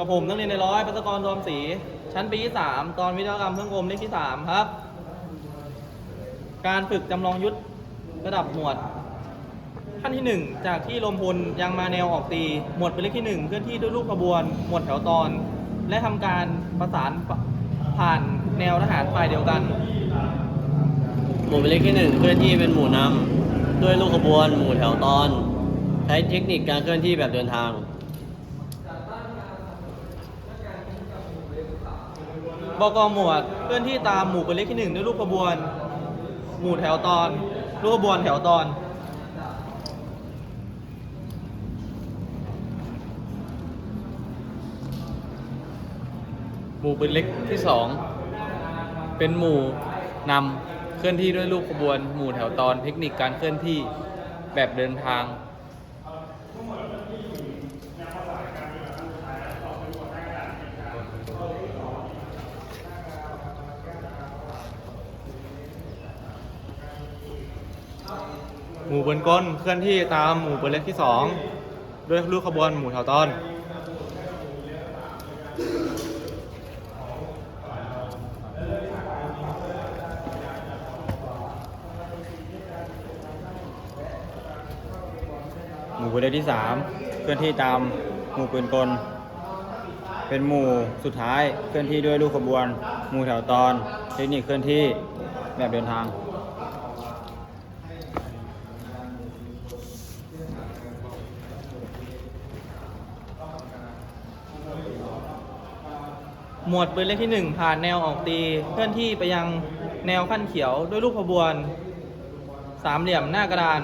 กับผมนักเรียนในร้อยพัศกรรวมศรีชั้นปีที่3ตอนวิทยากรรมเครื่องกลเลขที่3ครับ การฝึกจำลองยุทธระดับหมวด ขั้นที่1จากที่ลมพลยังมาแนวออกตี หมวดเป็นเลขที่1เคลื่อนที่ด้วยลูกขบวน หมวดแถวตอน และทำการประสานผ่านแนวทหารฝ่ายเดียวกัน หมู่เป็นเลขที่หนึ่งเคลื่อนที่เป็นหมู่นำด้วยลูกขบวน หมู่แถวตอน ใช้เทคนิคการเคลื่อนที่แบบเดินทาง บกหมวดเคลื่อนที่ตามหมู่เป็นเลขที่หนึ่งด้วยรูปขบวน หมู่แถวตอน รูปขบวนแถวตอน หมู่ปืนเล็กที่สองเป็นหมู่นำเคลื่อนที่ด้วยลูกขบวน หมู่แถวตอน เทคนิคการเคลื่อนที่แบบเดินทาง หมู่บนก้นเคลื่อนที่ตามหมู่เป็นเลขที่สองด้วยรูปขบวนหมู่แถวตอน หมู่ปืนเล็กที่สามเคลื่อนที่ตามหมู่ปืนกล เป็นหมู่สุดท้ายเคลื่อนที่ด้วยลูกขบวน หมู่แถวตอน เทคนิคเคลื่อนที่แบบเดินทาง หมวดปืนเลขที่หนึ่งผ่านแนวออกตีเคลื่อนที่ไปยังแนวขั้นเขียวด้วยรูปขบวน สามเหลี่ยมหน้ากระดาน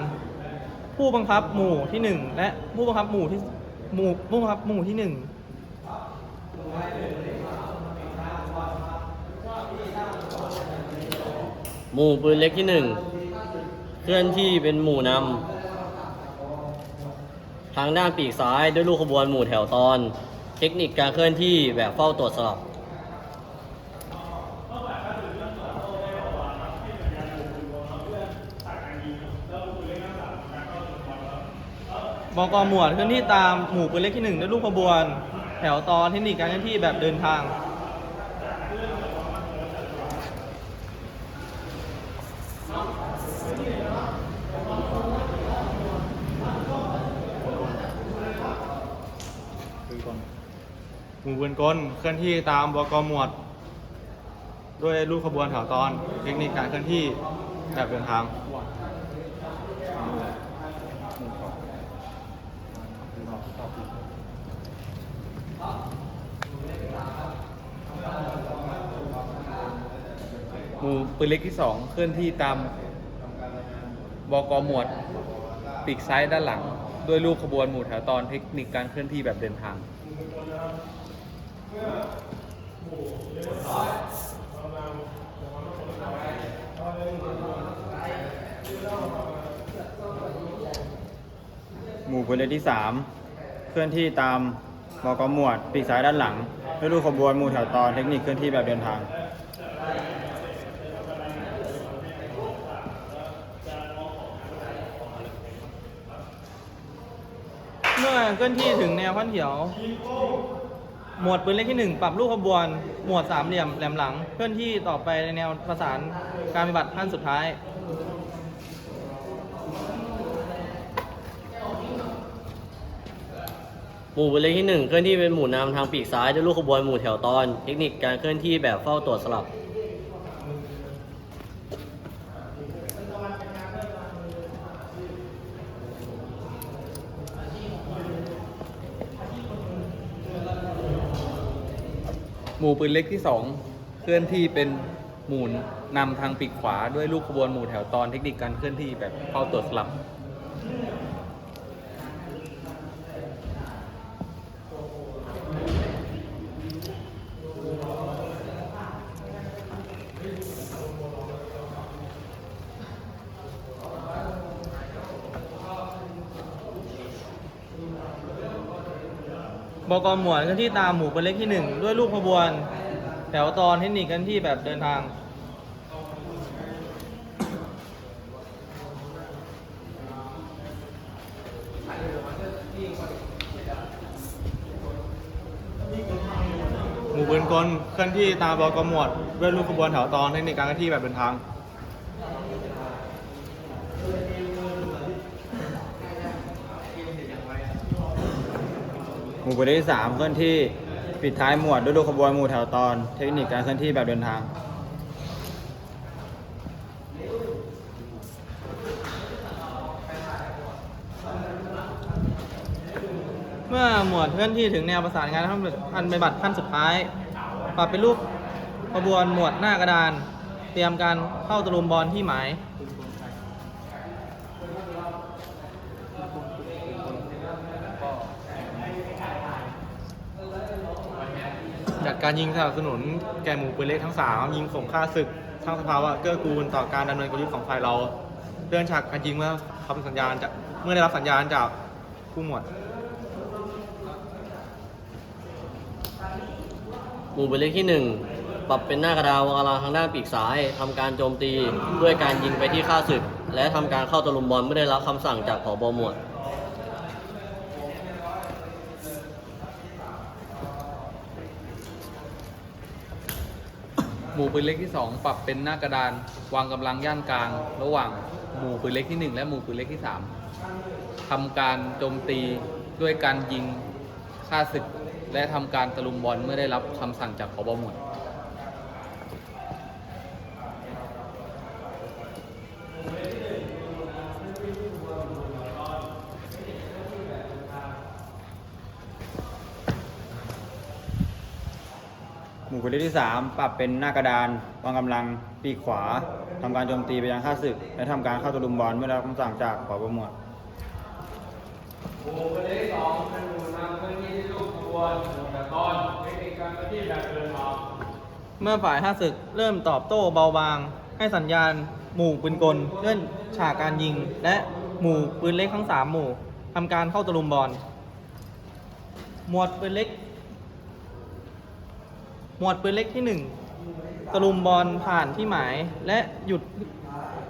ผู้บังคับหมู่ที่หนึ่งและผู้บังคับหมู่ที่หมู่ผู้บังคับหมู่ที่หนึ่งหมู่ปืนเล็กที่หนึ่งเคลื่อนที่เป็นหมู่นำทางด้านปีกซ้ายด้วยลูกขบวนหมู่แถวตอน เทคนิคการเคลื่อนที่แบบเฝ้าตรวจสลับ บกหมวดเคลื่อนที่ตามหมู่ปืนเลขที่หนึ่งด้วยรูปขบวน แถวตอนเทคนิคการเคลื่อนที่แบบเดินทางหมู่ปืนกลเคลื่อนที่ตามบกหมวด ด้วยรูปขบวนแถวตอนเทคนิคการเคลื่อนที่แบบเดินทาง หมู่ปืนเล็กที่สองเคลื่อนที่ตามบกหมวดปีกซ้ายด้านหลัง ด้วยลูกขบวนหมู่แถวตอนเทคนิคการเคลื่อนที่แบบเดินทางหมู่ปืนเล็กที่สามเคลื่อนที่ตามบกหมวดปีกซ้ายด้านหลัง ด้วยลูกขบวนหมู่แถวตอนเทคนิคเคลื่อนที่แบบเดินทาง เคลื่อนที่ถึงแนวขั้นเขียว หมวดปืนเลขที่หนึ่งปรับลูกขบวน หมวดสามเหลี่ยมแหลมหลัง เคลื่อนที่ต่อไปในแนวประสานการปฏิบัติขั้นสุดท้ายหมู่ปืนเล็กที่หนึ่งเคลื่อนที่เป็นหมู่นำทางปีกซ้ายด้วยลูกขบวนหมู่แถวตอน เทคนิคการเคลื่อนที่แบบเฝ้าตรวจสลับ ห มู่ปืนเล็กที่สองเคลื่อนที่เป็นหมู่นำทางปีกขวาด้วยลูกขบวนหมู่แถวตอนเทคนิคการเคลื่อนที่แบบเข้าตรวจสลับ บกหมวดเคลื่อนที่ตามหมู่ปืนเลขที่หนึ่งด้วยลูกขบวน แถวตอนเทคนิคเคลื่อนที่แบบเดินทาง หมู่ปืนกลเคลื่อนที่ตามบกหมวดด้วยลูกขบวนแถวตอนเทคนิคการเคลื่อนที่แบบเดินทาง หมู่ปืนเล็กที่สามเคลื่อนที่ปิดท้ายหมวดด้วยลูขบวนหมู่แถวตอน เทคนิคการเคลื่อนที่แบบเดินทาง เมื่อหมวดเคลื่อนที่ถึงแนวประสานงานขั้นพันบัติขั้นสุดท้ายปรับเป็นรูปขบวนหมวดหน้ากระดาน เตรียมการเข้าตะลุมบอลที่หมาย การยิงสนับสนุนแก่หมู่ปืนเล็กทั้ง 3 ยิงส่งค่าศึกสร้างสภาวะเกื้อกูลต่อการดำเนินกลยุทธ์ของฝ่ายเราเลื่อนฉากการยิงเมื่อคำสัญญาณจากเมื่อได้รับสัญญาณจากผู้หมวดหมู่ปืนเล็กที่ 1 ปรับเป็นหน้ากระดาววางกำลังทางด้านปีกซ้ายทำการโจมตีด้วยการยิงไปที่ข้าศึก และทำการเข้าตะลุมบอลเมื่อได้รับคำสั่งจากผบหมวด หมู่ปืนเล็กที่ 2 ปรับเป็นหน้ากระดาน วางกำลังย่านกลาง ระหว่างหมู่ปืนเล็กที่ 1 และหมู่ปืนเล็กที่ 3ทำการโจมตีด้วยการยิงฆ่าศึก และทำการตะลุมบอลเมื่อได้รับคำสั่งจากพบหมวด หมู่ปืนเล็กที่สามปรับเป็นหน้ากระดานวางกำลังปีกขวาทำการโจมตีไปยังข้าศึก และทำการเข้าตะลุมบอลเมื่อได้รับคำสั่งจากผบหมวดเมื่อฝ่ายห้าศึกเริ่มตอบโต้เบาบาง ให้สัญญาณหมู่ปืนกลเลื่อนฉากการยิง และหมู่ปืนเล็กทั้งสามหมู่ทำการเข้าตะลุมบอล หมวดปืนเล็ก หมวดปืนเล็กที่หนึ่งตะลุมบอลผ่านที่หมาย และหยุด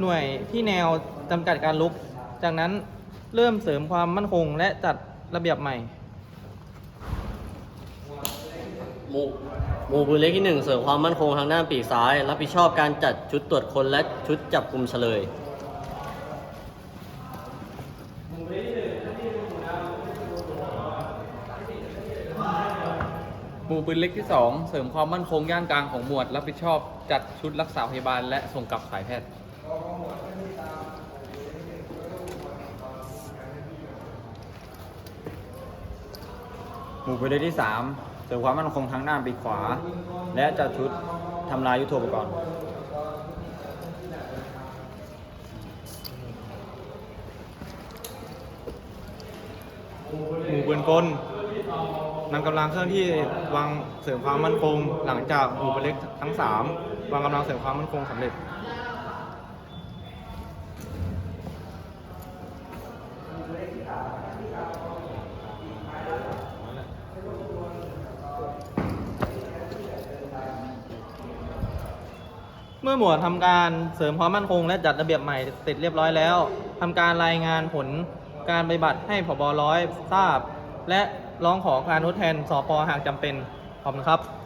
หน่วยที่แนวจำกัดการลุก จากนั้นเริ่มเสริมความมั่นคงและจัดระเบียบใหม่ หมู่หมู่ปืนเล็กที่ 1 เสริมความมั่นคงทางด้านปีกซ้าย รับผิดชอบการจัดชุดตรวจคนและชุดจับกลุ่มเฉลย หมู่ปืนเล็กที่ 2 เสริมความมั่นคงย่านกลางของหมวด รับผิดชอบจัดชุดรักษาพยาบาลและส่งกลับสายแพทย์หมู่ปืนเล็กที่สามเสริมความมั่นคงทางด้านปีกขวา และจัดชุดทำลายยุทโธปกรณ์หมู่ปืนกล นำกำลังเครื่องที่วางเสริมความมั่นคง หลังจากหมู่ปืนเล็กทั้ง 3 วางกำลังเสริมความมั่นคงสำเร็จเมื่อหมวดทำการเสริมความมั่นคง และจัดระเบียบใหม่เสร็จเรียบร้อยแล้วทำการรายงานผลการปฏิบัติให้ผบร้อยทราบ และ ร้องขอการทดแทนสปอหากจำเป็น ขอบคุณครับ